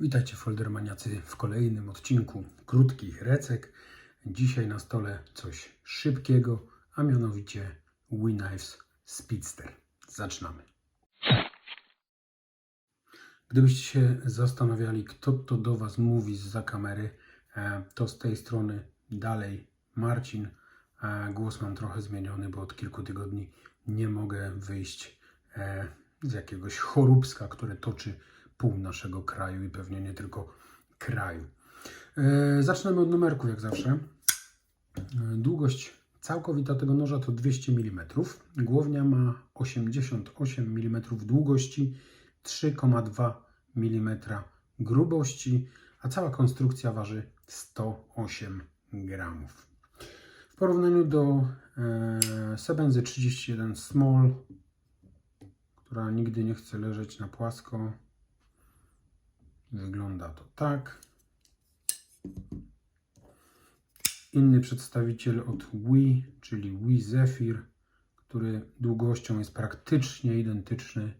Witajcie foldermaniacy w kolejnym odcinku krótkich recek. Dzisiaj na stole coś szybkiego, a mianowicie WeKnives Speedster. Zaczynamy. Gdybyście się zastanawiali, kto to do Was mówi za kamery, e, to z tej strony dalej Marcin. E, Głos mam trochę zmieniony, bo od kilku tygodni nie mogę wyjść e, z jakiegoś choróbska, które toczy pół naszego kraju i pewnie nie tylko kraju. E, Zaczynamy od numerków, jak zawsze. E, Długość całkowita tego noża to 200 mm. Głownia ma 88 mm długości, 3,2 mm grubości, a cała konstrukcja waży 108 gramów. W porównaniu do e, Sebenzy 31 Small, która nigdy nie chce leżeć na płasko, wygląda to tak. Inny przedstawiciel od Wii, czyli Wii Zephyr, który długością jest praktycznie identyczny.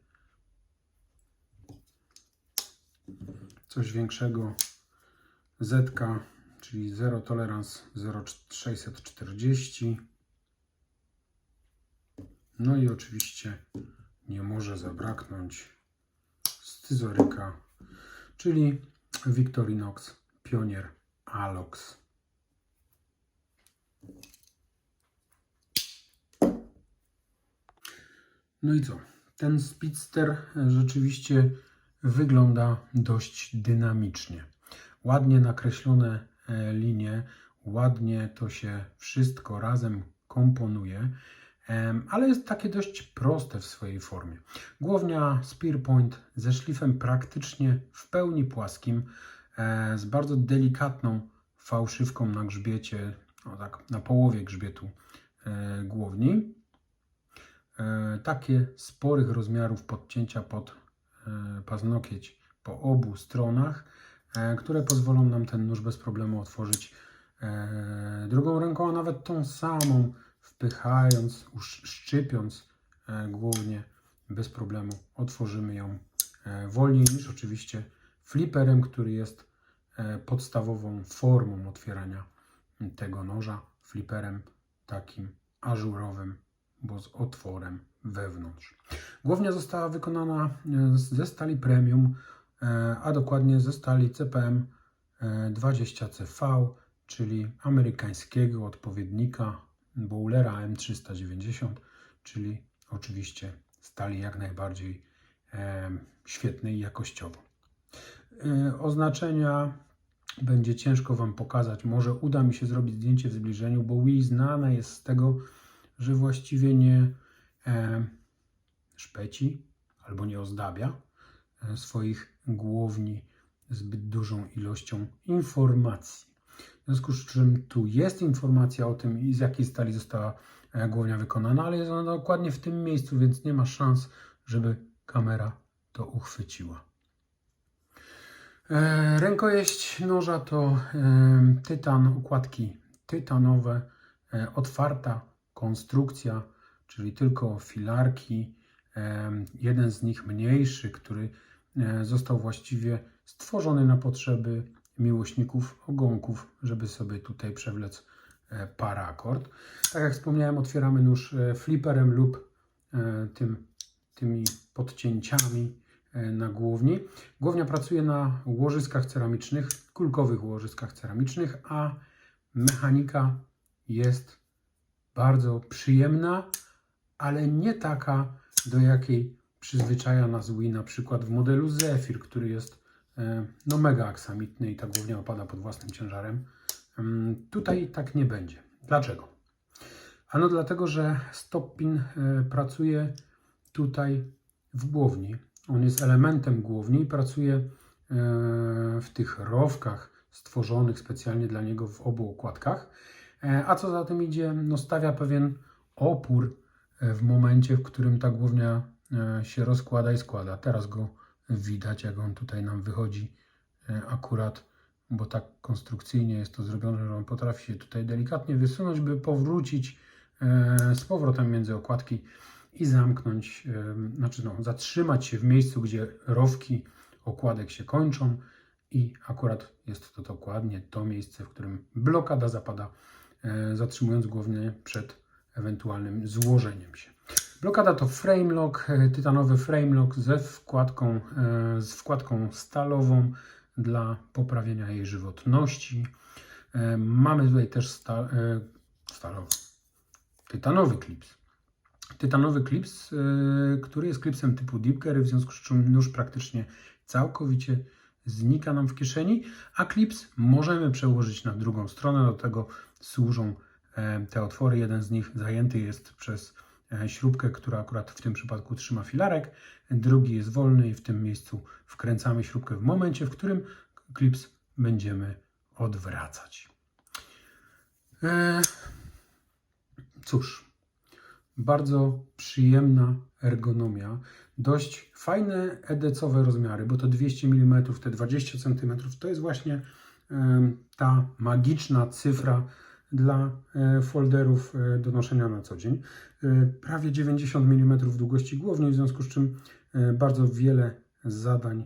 Coś większego. Zetka, czyli Zero Tolerance 0640. No i oczywiście nie może zabraknąć scyzoryka, czyli Victorinox Pionier Alox. No i co? Ten Speedster rzeczywiście wygląda dość dynamicznie. Ładnie nakreślone e, linie, ładnie to się wszystko razem komponuje, ale jest takie dość proste w swojej formie. Głownia Spearpoint ze szlifem praktycznie w pełni płaskim, e, z bardzo delikatną fałszywką na grzbiecie, no tak na połowie grzbietu e, głowni. E, takie sporych rozmiarów podcięcia pod paznokieć po obu stronach, które pozwolą nam ten nóż bez problemu otworzyć drugą ręką, a nawet tą samą, wpychając, usz- szczypiąc e, głównie bez problemu otworzymy ją e, wolniej niż oczywiście fliperem, który jest e, podstawową formą otwierania tego noża, fliperem takim ażurowym, bo z otworem wewnątrz. Głownia została wykonana ze stali premium, a dokładnie ze stali CPM e, 20CV, czyli amerykańskiego odpowiednika Bowlera M390, czyli oczywiście stali jak najbardziej e, świetnej jakościowo. E, Oznaczenia będzie ciężko Wam pokazać. Może uda mi się zrobić zdjęcie w zbliżeniu, bo Wii znana jest z tego, że właściwie nie e, szpeci albo nie ozdabia e, swoich głowni zbyt dużą ilością informacji. W związku z czym tu jest informacja o tym, z jakiej stali została e, głownia wykonana, ale jest ona dokładnie w tym miejscu, więc nie ma szans, żeby kamera to uchwyciła. E, Rękojeść noża to e, tytan, układki tytanowe, otwarta konstrukcja, czyli tylko filarki. Jeden z nich mniejszy, który został właściwie stworzony na potrzeby miłośników ogonków, żeby sobie tutaj przewlec e, paraakord. Tak jak wspomniałem, otwieramy nóż e, fliperem lub e, tym, tymi podcięciami na głowni. Głownia pracuje na łożyskach ceramicznych, kulkowych łożyskach ceramicznych, a mechanika jest bardzo przyjemna, ale nie taka, do jakiej przyzwyczaja nas Wii na przykład w modelu Zephyr, który jest no mega aksamitny i ta głownia opada pod własnym ciężarem. Tutaj tak nie będzie. Dlaczego? Ano dlatego, że stoppin e, pracuje tutaj w głowni. On jest elementem głowni i pracuje e, w tych rowkach stworzonych specjalnie dla niego w obu okładkach. E, A co za tym idzie, no stawia pewien opór e, w momencie, w którym ta głownia e, się rozkłada i składa. Teraz go widać, jak on tutaj nam wychodzi e, akurat, bo tak konstrukcyjnie jest to zrobione, że on potrafi się tutaj delikatnie wysunąć, by powrócić e, z powrotem między okładki i zamknąć, e, znaczy no, zatrzymać się w miejscu, gdzie rowki okładek się kończą, i akurat jest to dokładnie to miejsce, w którym blokada zapada, zatrzymując głównie przed ewentualnym złożeniem się. Blokada to frame lock, e, tytanowy frame lock ze wkładką, e, z wkładką stalową dla poprawienia jej żywotności. E, Mamy tutaj też sta, stalowy, tytanowy klips. Tytanowy klips, który jest klipsem typu carry, w związku z czym nóż praktycznie całkowicie znika nam w kieszeni, a klips możemy przełożyć na drugą stronę. Do tego służą te otwory. Jeden z nich zajęty jest przez śrubkę, która akurat w tym przypadku trzyma filarek. Drugi jest wolny i w tym miejscu wkręcamy śrubkę w momencie, w którym klips będziemy odwracać. E, Cóż, bardzo przyjemna ergonomia, dość fajne edecowe rozmiary, bo to 200 mm, te 20 cm to jest właśnie ta magiczna cyfra dla e, folderów e, do noszenia na co dzień. E, Prawie 90 mm długości głównej, w związku z czym bardzo wiele zadań,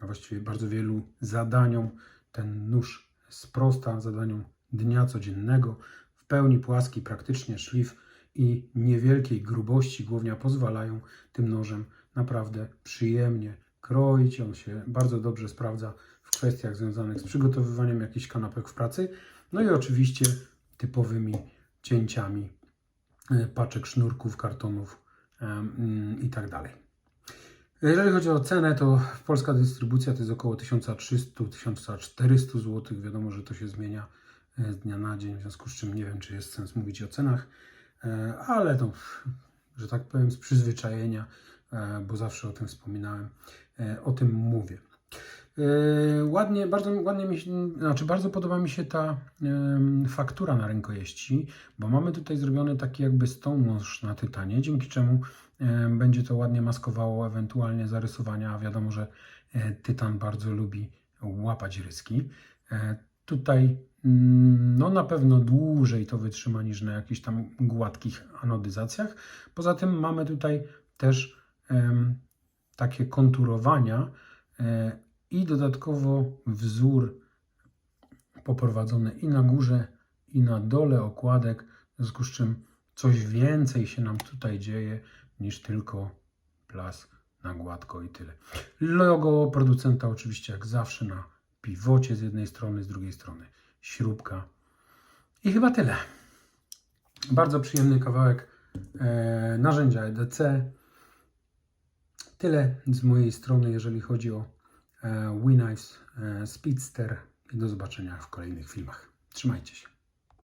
a właściwie bardzo wielu zadaniom ten nóż sprosta, zadaniom dnia codziennego. W pełni płaski, praktycznie szlif i niewielkiej grubości głównia pozwalają tym nożem naprawdę przyjemnie kroić. On się bardzo dobrze sprawdza w kwestiach związanych z przygotowywaniem jakichś kanapek w pracy. No i oczywiście typowymi cięciami e, paczek, sznurków, kartonów em, i tak dalej. Jeżeli chodzi o cenę, to polska dystrybucja to jest około 1300-1400 zł. Wiadomo, że to się zmienia e, z dnia na dzień, w związku z czym nie wiem, czy jest sens mówić o cenach, e, ale to, że tak powiem, z przyzwyczajenia, e, bo zawsze o tym wspominałem, e, o tym mówię. E, Ładnie, bardzo ładnie mi się, znaczy bardzo podoba mi się ta em, faktura na rękojeści, bo mamy tutaj zrobiony taki jakby stołnoż na tytanie, dzięki czemu em, będzie to ładnie maskowało ewentualnie zarysowania, a wiadomo, że tytan bardzo lubi łapać ryski. Tutaj mm, no na pewno dłużej to wytrzyma niż na jakichś tam gładkich anodyzacjach. Poza tym mamy tutaj też em, takie konturowania e, i dodatkowo wzór poprowadzony i na górze, i na dole okładek, w związku z czym coś więcej się nam tutaj dzieje niż tylko plas na gładko i tyle. Logo producenta oczywiście jak zawsze na piwocie z jednej strony, z drugiej strony śrubka i chyba tyle. Bardzo przyjemny kawałek e, narzędzia EDC. Tyle z mojej strony, jeżeli chodzi o e, WeKnives e, Speedster i do zobaczenia w kolejnych filmach. Trzymajcie się.